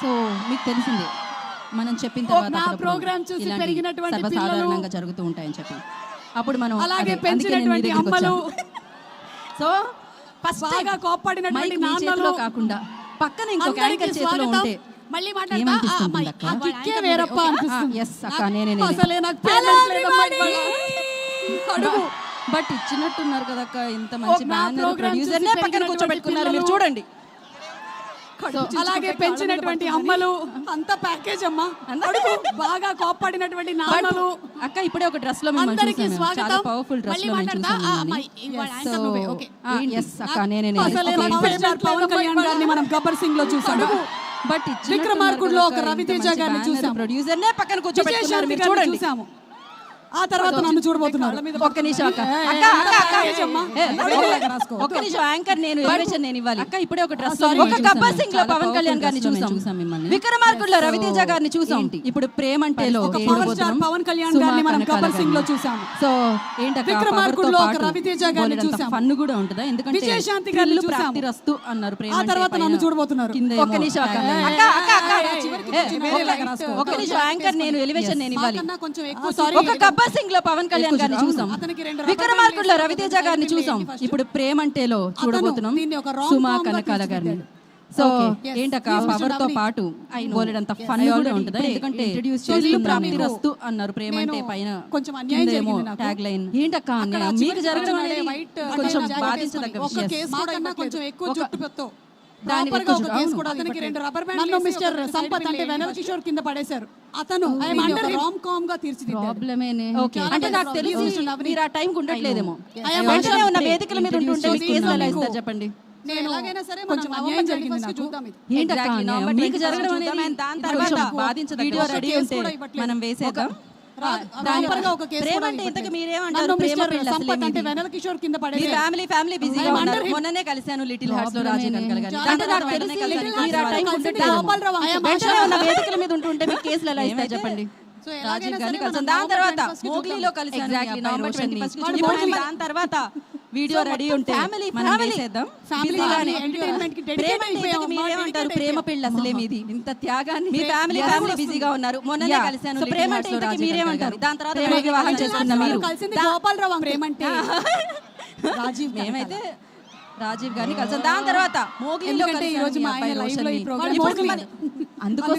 So మీకు తెలిసిందే మనం చెప్పిన తర్వాత నా చూసి పెరిగినటువంటి పిల్లలు. జరుగుతూ ఉంటాయని చెప్పి. అప్పుడు మనం అలాగే పెంచినటువంటి అమ్మలు. సో ఫస్ట్ బాగా కోప్పడినటువంటి నాన్నలు. కాకుండా పక్కన ఇంకొక యాంకర్ చేతిలో. ఉంటే మళ్ళీ బట్ ఇచ్చినట్టున్నారు కదా అక్క ఇంత మంచి ప్రొడ్యూసర్ పక్కన కూర్చోబెట్టుకున్నారు. మీరు. చూడండి. సో, అలాగే పెంచినటువంటి అమ్మలు అంత ప్యాకేజ్ అమ్మా. అడుగు. బాగా కోప్పడినటువంటి నాన్నలు. అక్క ఇప్పుడే ఒక డ్రెస్లో అందరికీ స్వాగతం. పవర్ఫుల్ డ్రెస్లో అక్క నేనే పవన్ కళ్యాణ్ గారిని మనం గబ్బర్ సింగ్లో చూసాము బట్ విక్రమార్కుడులో ఒక రవితేజ గారిని చూసాము. ప్రొడ్యూసర్ నే పక్కన కూర్చోబెట్టుకున్నారు మీరు చూడండి. చూసాము. ఆ తర్వాత నన్ను చూడబోతున్నారు. ఒక్క నిమిషం అక్క ఏ, అక్క అక్క అక్క ప్యాకేజ్ అమ్మా. ఏ, అడుగు. ఒక్క- ఒక్క నిమిషం యాంకర్ నేను ఎలివేషన్ నేను ఇవ్వాలి. అక్క ఇప్పుడే ఒక డ్రెస్. ఒక గబ్బర్ సింగ్లో పవన్ కళ్యాణ్ గారిని చూసాం. విక్రమార్కుడులో రవితేజ గారిని చూసాం. ఇప్పుడు ప్రేమ అంటేలో ఒక పవర్ స్టార్ పవన్ కళ్యాణ్ గారిని మనం గబ్బర్ సింగ్లో చూసాము. సో ఏంటక్క విక్రమార్కుడులో ఒక రవితేజ గారిని చూసాం. ఫన్ కూడా ఉంటుందా? ఎందుకంటే విజయశాంతి గారిని చూసాం. ప్రాప్తిరస్తు అన్నారు ప్రేమ ఆ అంటే తర్వాత పైన నన్ను చూడబోతున్నారు. కింద ఒక్క నిమిషం అక్క. అక్క అక్క అక్క ఏ, ఒక్క- నిమిషం యాంకర్ నేను ఎలివేషన్ నేను ఇవ్వాలి. మాకన్నా కొంచెం ఎక్కువ సారీ ఒక గబ్బర్ సింగ్లో పవన్ కళ్యాణ్ గారిని చూసాం. విక్రమార్కుడులో రవితేజ గారిని చూసాం. ఇప్పుడు ప్రేమ అంటేలో చూడబోతున్నాం. సుమా కనకాల గారిని. సో. ఏంటక్క. పవర్తో. పాటు బోలెడంత ఫన్ కూడా ఉంటుందా. ఎందుకంటే ఇల్లు ప్రాప్తిరస్తు అన్నారు ప్రేమ అంటే పైన కొంచెం అన్యాయం కింద ఏమో జరిగింది నాకు. ట్యాగ్ లైన్ ఏంటక్క మీకు జరగడం కొంచెం బాధించదగ్గ విషయం. కొంచెం ఎక్కువ నన్ను మిస్టర్ సంపత్ అంటే వెనల్ కిషోర్ కింద పడేశారు. అతను రామ్ కామ్గా చాలా అంటే నాకు తెలిసి. మీరు ఆ టైం ఉండట్లేదేమో. ఉన్న వేదికల మీద ఉంటుంటే చెప్పండి. నేను ఎలాగైనా సరే కొంచెం అన్యాయం జరిగింది నాకు. చూద్దాం ఇది ఏంటక్క Exactly, అన్యాయం? November మీకు 21st జరగడం చూద్దాం అనేది and దాని తర్వాత బాధించదగ్గ వీడియో. రెడీ ఉంటే. మనం వేసేద్దాం. ఒక కేసు ప్రేమ కూడా అంటే ఇంతకు ఇవ్వట్లేదు. మీరేమంటారు? నన్ను ప్రేమ మిస్టర్ పెళ్ళి అసలే సంపత్ అంటే మీది. వెనల్ కిషోర్ కింద మీ పడేశారు ఫ్యామిలీ బిజీగా ఉన్నారు. మొన్ననే కలిశాను లిటిల్ హార్ట్స్లో రాజీవ్ గారిని నాకు తెలిసి మీరు ఆ టైం. గోపాలరావు. ఉన్న వేదికల మీద ఉంటుంటే మీకు కేసులు ఎలా ఇస్తారు చెప్పండి రాజీవ్ గారిని కలిసాను దాని తర్వాత November 21st కి మోగ్లీలో. కలిసాను Exactly, మీ అబ్బాయి November రోషన్ని. 21st కి వాడు ఇప్పుడు మోగ్లీ- దాని తర్వాత వీడియో రెడీ ఉంటే మనం కి ప్రేమ పెళ్ళి అసలే మీది. ఇంత త్యాగాన్ని మీ ఫ్యామిలీ ఫ్యామిలీ? బిజీగా ఉన్నారు. మొన్ననే. కలిశాను ప్రేమ అంటే మీరేమంటారు. దాని తర్వాత వివాహం చేసుకున్న మీరు. కలిసింది గోపాలరావు రాజీవ్ మేమైతే రాజీవ్ గారిని కలిసాం దాని తర్వాత మోగ్లీలో. మరి- అందుకోసం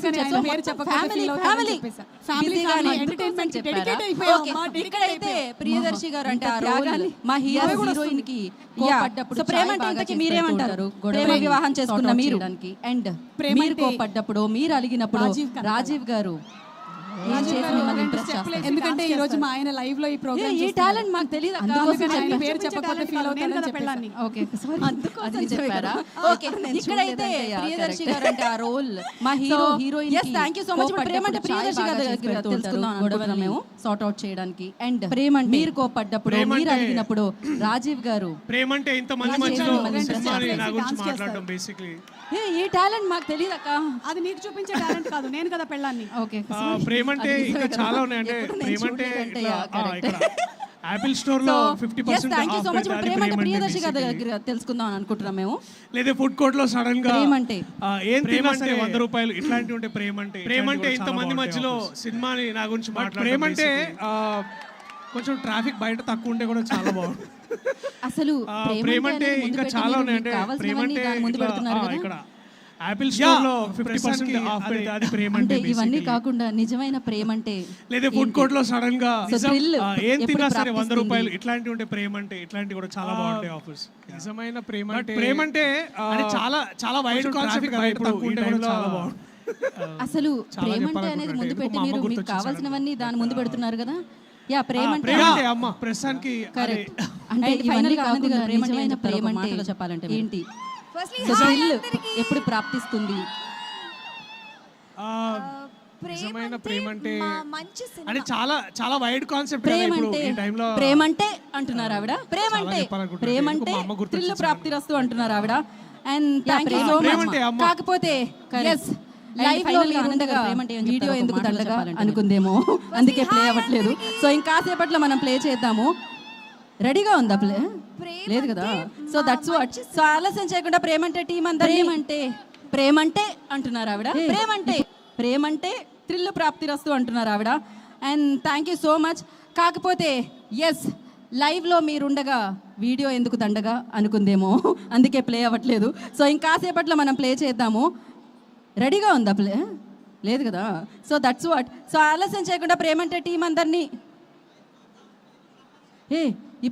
ఇక్కడైతే. ప్రియదర్శి గారు అంటే ఆ త్యాగాన్ని మా హీరో హీరోయిన్కి కోపడ్డప్పుడు సో ప్రేమ అంటే ఇంతకీ మీరేమంటారు. ప్రేమ వివాహం చేసుకున్న మీరు. అండ్ ప్రేమ కోపడ్డప్పుడు మీరు అలిగినప్పుడు. రాజీవ్ గారు ఎందుకంటే ఈ రోజు మా ఆయన లైవ్లో ఈ ప్రోగ్రామ్ ఈ టాలెంట్ మాకు తెలియదు. అందుకోసం. పేరు చెప్పకపోతే ఫీల్. ఓకే సారీ అది చెప్పారా? ఓకే ఇక్కడైతే ప్రియదర్శి గారు అంటే ఆ రోల్. మా hero heroine yes thank you so much ప్రేమ అంటే ప్రియదర్శి గారి దగ్గర తెలుసుకుందాం అనుకుంటున్నాం మేము. సార్ట్ అవుట్ చేయడానికి. అండ్ ప్రేమ అంటే మీరు కోపడ్డప్పుడు మీరు అలిగినప్పుడు రాజీవ్ గారు ప్రేమ అంటే ఇంతమంది ఎలా మధ్యలో నా గురించి. మాట్లాడడం బేసిక్లీ ఏ ఈ టాలెంట్ మాకు తెలియదు అక్క అది నీకు చూపించే టాలెంట్ కాదు. నేను కదా పెళ్ళాన్ని. ఓకే ప్రేమ అంటే ఇంకా చాలా ఉన్నాయి అంటే ఎప్పుడు నేను ప్రేమ అంటే చూడలేదంటే, ఇట్లా, yeah, ఆ, correct. ఇక్కడ యాపిల్ స్టోర్లో fifty percent thank you so much ప్రేమ అంటే ప్రియదర్శి గారి దగ్గర తెలుసుకుందాం అని అనుకుంటున్నాం మేము. లేదా ఫుడ్ కోర్ట్లో సడన్గా ప్రేమ అంటే? ఆ, ఏం ప్రేమ అంటే వంద రూపాయలు ఇట్లాంటివి ఉంటే ప్రేమ అంటే ప్రేమ అంటే ఇంతమంది మధ్యలో సినిమాని నా గురించి ప్రేమ అంటే కొంచెం ట్రాఫిక్ బయట తక్కువ ఉంటే కూడా చాలా బాగుంది అసలు ఆ, ప్రేమ అంటే అనేది ముందు ఇంకా చాలా మీరు ఉన్నాయి మీకు అంటే కావాల్సినవన్నీ ప్రేమ అంటే దాని ముందు పెడుతున్నారు ఇక్కడ. యాపిల్ స్టోర్లో ఫిఫ్టీ పర్సెంట్ ఆఫ్ పెడితే అది. ప్రేమ అంటే ఇవన్నీ కాకుండా నిజమైన ప్రేమ అంటే లేదా ఫుడ్ కోర్ట్లో సడన్గా ఏం తిన్నా సరే? రూపాయలు ఇట్లాంటివి ఉంటే ప్రేమ అంటే ఇట్లాంటివి కూడా చాలా బాగుంటాయి ఆఫర్స్ నిజమైన ప్రేమ అంటే ప్రేమ అంటే చాలా చాలా వైడ్ కాన్సెప్ట్ కదా ఇప్పుడు ఈ టైంలో. చాలా బాగుంది అసలు ప్రేమ అంటే అనేది. ముందు పెట్టి మీరు మీకు కావాల్సినవన్నీ దాని ముందు పెడుతున్నారు కదా? యా ప్రేమ అంటే ప్రేమ అంటే అమ్మ ప్రస్తుతానికి అదే. అంటే గా ప్రేమ అంటే చెప్పాలంటే. ఏంటి? ఎప్పుడు ప్రాప్తిస్తుంది? ఆ, ప్రేమ నిజమైన అంటే ప్రేమ అంటే- మా మంచి సినిమా. అంటే చాలా చాలా వైడ్ కాన్సెప్ట్ ప్రేమ అంటే ప్రేమ అంటే అంటున్నారు ఆవిడ. ప్రేమ అంటే. ప్రేమ అంటే థ్రిల్ ప్రాప్తి రస్తు అంటున్నారు ఆవిడ. అండ్. కాకపోతే ఎస్ లైఫ్లో final గా మీరు ఆనంద్ ఉండగా గారు ప్రేమ అంటే ఏం వీడియో ఎందుకు దండగా అనుకుందేమో. అందుకే ప్లే అవ్వట్లేదు. సో ఇంకాసేపట్లో మనం ప్లే చేద్దాము. రెడీగా ఉందా ప్లే? ప్రేమ లేదు కదా? అంటే సో దట్స్ వాట్ సో ఆలస్యం చేయకుండా ప్రేమంటే టీం అంతా ప్రేమంటే. ప్రేమంటే అంటున్నారు ఆవిడ. ప్రేమంటే. ప్రేమంటే త్రిల్లు ప్రాప్తిరస్తు అంటున్నారు ఆవిడ. And thank you so much కాకపోతే ఎస్ లైవ్లో మీరుండగా వీడియో ఎందుకు దండగా అనుకుందేమో? అందుకే ప్లే అవ్వట్లేదు. సో ఇంకాసేపట్లో మనం ప్లే చేద్దాము. రెడీగా ఉందా ప్లే? లేదు కదా? సో దట్స్ వాట్ సో ఆలస్యం చేయకుండా ప్రేమంటే టీం అందరినీ? Ei, e